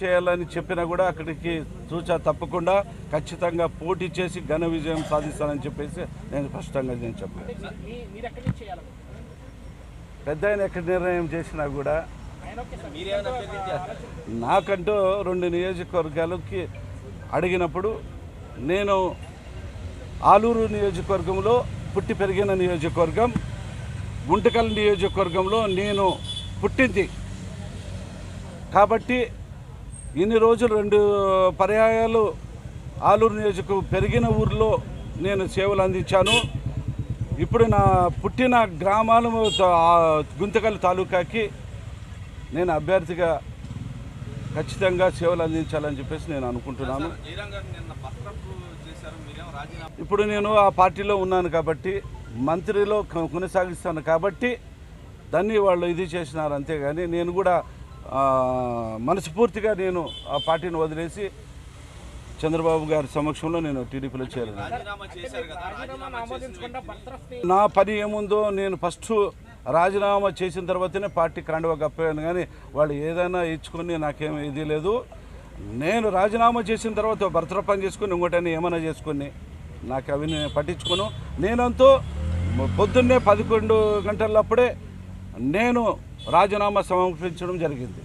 చేయాలని చెప్పినా కూడా అక్కడికి చూచా తప్పకుండా ఖచ్చితంగా పోటీ చేసి ఘన విజయం సాధిస్తానని చెప్పేసి నేను స్పష్టంగా నేను చెప్పాను పెద్ద ఆయన ఎక్కడ నిర్ణయం చేసినా కూడా నాకంటూ రెండు నియోజకవర్గాలకి అడిగినప్పుడు నేను ఆలూరు నియోజకవర్గంలో పుట్టి పెరిగిన నియోజకవర్గం గుంటకల్ నియోజకవర్గంలో నేను పుట్టింది. కాబట్టి ఇన్ని రోజులు రెండు పర్యాయాలు ఆలూరు నియోజక పెరిగిన ఊర్లో నేను సేవలు అందించాను. ఇప్పుడు నా పుట్టిన గ్రామాలు గుంతకల్ తాలూకాకి నేను అభ్యర్థిగా ఖచ్చితంగా సేవలు అందించాలని చెప్పేసి నేను అనుకుంటున్నాను. ఇప్పుడు నేను ఆ పార్టీలో ఉన్నాను కాబట్టి మంత్రిలో కొనసాగిస్తాను కాబట్టి దాన్ని వాళ్ళు ఇది చేసినారు అంతేగాని నేను కూడా మనస్ఫూర్తిగా నేను ఆ పార్టీని వదిలేసి చంద్రబాబు గారి సమక్షంలో నేను టీడీపీలో చేరాను. నా పని ఏముందో నేను ఫస్ట్ రాజీనామా చేసిన తర్వాతనే పార్టీ కండువా కప్పాను కానీ వాళ్ళు ఏదైనా ఇచ్చుకొని నాకేం ఇది లేదు. నేను రాజీనామా చేసిన తర్వాత భర్తర పని చేసుకొని ఇంకోటని ఏమైనా చేసుకొని నాకు అవి నేను పట్టించుకోను. నేనంతూ పొద్దున్నే పదకొండు గంటలప్పుడే నేను రాజీనామా సమర్పించడం జరిగింది.